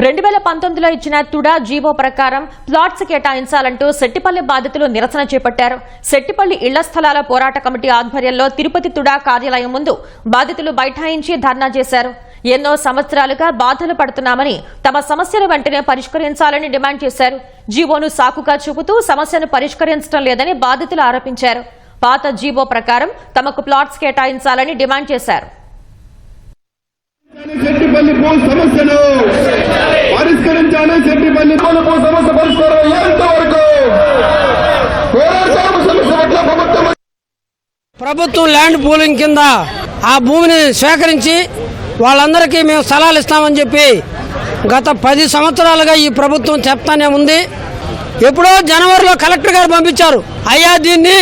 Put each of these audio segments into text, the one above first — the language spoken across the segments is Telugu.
రెండు వేల పంతొమ్మిదిలో ఇచ్చిన తుడా జీవో ప్రకారం ప్లాట్స్ కేటాయించాలంటూ సెట్టిపల్లి బాధితులు నిరసన చేపట్టారు. సెట్టిపల్లి ఇళ్ళ స్థలాల పోరాట కమిటీ ఆధ్వర్యంలో తిరుపతి తుడా కార్యాలయం ముందు బాధితులు బైఠాయించి ధర్నా చేశారు. ఎన్నో సంవత్సరాలుగా బాధలు పడుతున్నామని తమ సమస్యలు వెంటనే పరిష్కరించాలని డిమాండ్ చేశారు. జీవోను సాకుగా చూపుతూ సమస్యను పరిష్కరించడం లేదని బాధితులు ఆరోపించారు. పాత జీవో ప్రకారం తమకు ప్లాట్స్ కేటాయించాలని డిమాండ్ చేశారు. ప్రభుత్వం ల్యాండ్ పూలింగ్ కింద ఆ భూమిని సేకరించి వాళ్ళందరికీ మేము స్థలాలు ఇస్తామని చెప్పి గత పది సంవత్సరాలుగా ఈ ప్రభుత్వం చెప్తానే ఉంది. ఎప్పుడో జనవరిలో కలెక్టర్ గారు పంపించారు. అయ్యా దీన్ని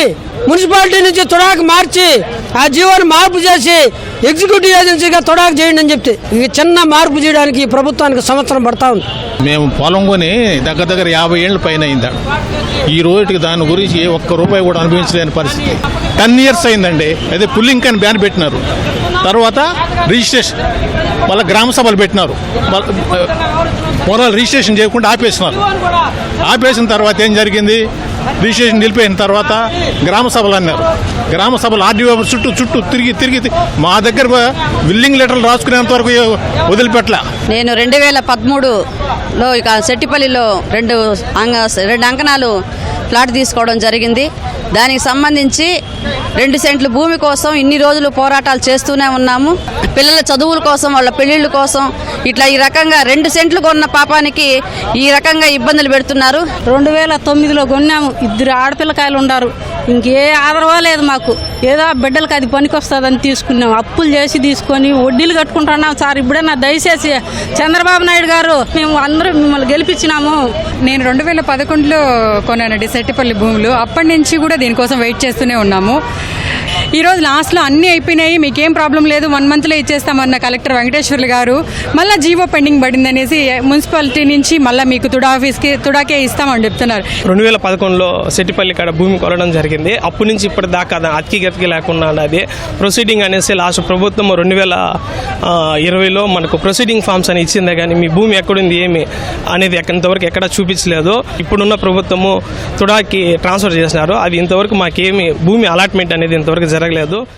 మున్సిపాలిటీ నుంచి తొడాకు మార్చి ఆ జీవోని మార్పు చేసి ఎగ్జిక్యూటివ్ ఏజెన్సీగా తుడాకు చేయండి అని చెప్తే ఈ చిన్న మార్పు చేయడానికి ఈ ప్రభుత్వానికి సంవత్సరం పడతా ఉంది. మేము పొలం కొని దగ్గర దగ్గర యాభై ఏళ్ళ పైన అయిందా? ఈ రోజుకి దాని గురించి ఒక్క రూపాయి కూడా అనుభవించలేని పరిస్థితి. టెన్ ఇయర్స్ అయిందండి. అదే పుల్లింగ్ అని బ్యాన్ పెట్టినారు. తర్వాత రిజిస్ట్రేషన్ వాళ్ళ గ్రామ సభలు పెట్టినారు. మొదలు రిజిస్ట్రేషన్ చేయకుండా ఆపేసినారు. ఆపేసిన తర్వాత ఏం జరిగింది? రిజిస్ట్రేషన్ నిలిపోయిన తర్వాత గ్రామ సభలు అన్నారు. గ్రామ సభలు ఆర్డీఓ చుట్టూ చుట్టూ తిరిగి తిరిగి మా దగ్గర విల్లింగ్ లెటర్లు రాసుకునేంత వరకు వదిలిపెట్టలే నేను రెండు వేల పదమూడులో ఇక సెట్టిపల్లిలో రెండు అంగ రెండు అంకణాలు ప్లాట్ తీసుకోవడం జరిగింది. దానికి సంబంధించి రెండు సెంట్లు భూమి కోసం ఇన్ని రోజులు పోరాటాలు చేస్తూనే ఉన్నాము. పిల్లల చదువుల కోసం వాళ్ళ పెళ్ళిళ్ళ కోసం ఇట్లా ఈ రకంగా రెండు సెంట్లు కొన్న పాపానికి ఈ రకంగా ఇబ్బందులు పెడుతున్నారు. రెండు వేల తొమ్మిదిలో కొన్నాము. ఇద్దరు ఆడపిల్లకాయలు ఉన్నారు ఇంకే ఆదరవా లేదు మాకు. ఏదో బిడ్డలకి అది పనికొస్తుందని తీసుకున్నాం. అప్పులు చేసి తీసుకొని వడ్డీలు కట్టుకుంటున్నాం సార్. ఇప్పుడే నా దయచేసి చంద్రబాబు నాయుడు గారు మేము అందరూ మిమ్మల్ని గెలిపించినాము. నేను రెండు వేల పదకొండులో కొన్నానండి సెట్టిపల్లి భూములు. అప్పటి నుంచి కూడా దీనికోసం వెయిట్ చేస్తూనే ఉన్నాము. ఈరోజు లాస్ట్లో అన్నీ అయిపోయినాయి మీకేం ప్రాబ్లం లేదు వన్ మంత్లో ఇచ్చేస్తామన్న కలెక్టర్ వెంకటేశ్వర్లు గారు. మళ్ళీ జీవో పెండింగ్ పడింది అనేసి మున్సిపాలిటీ నుంచి మళ్ళీ మీకు తుడా ఆఫీస్కి తుడాకే ఇస్తామని చెప్తున్నారు. రెండు వేల పదకొండులో సెట్టిపల్లి కాడ భూమి కొనడం జరిగింది. అప్పటి నుంచి ఇప్పటి దాకా అది అతికి గతికి లేకుండా అది ప్రొసీడింగ్ అనేసి లాస్ట్ ప్రభుత్వం రెండు వేల ఇరవైలో మనకు ప్రొసీడింగ్ ఫామ్స్ అని ఇచ్చిందే కానీ మీ భూమి ఎక్కడుంది ఏమి అనేది ఎక్క- ఇంతవరకు ఎక్కడ చూపించలేదు. ఇప్పుడున్న ప్రభుత్వము తుడాకి ట్రాన్స్ఫర్ చేసినారు. అది ఇంతవరకు మాకేమి భూమి అలాట్మెంట్ అనేది ఇంతవరకు era gladiador.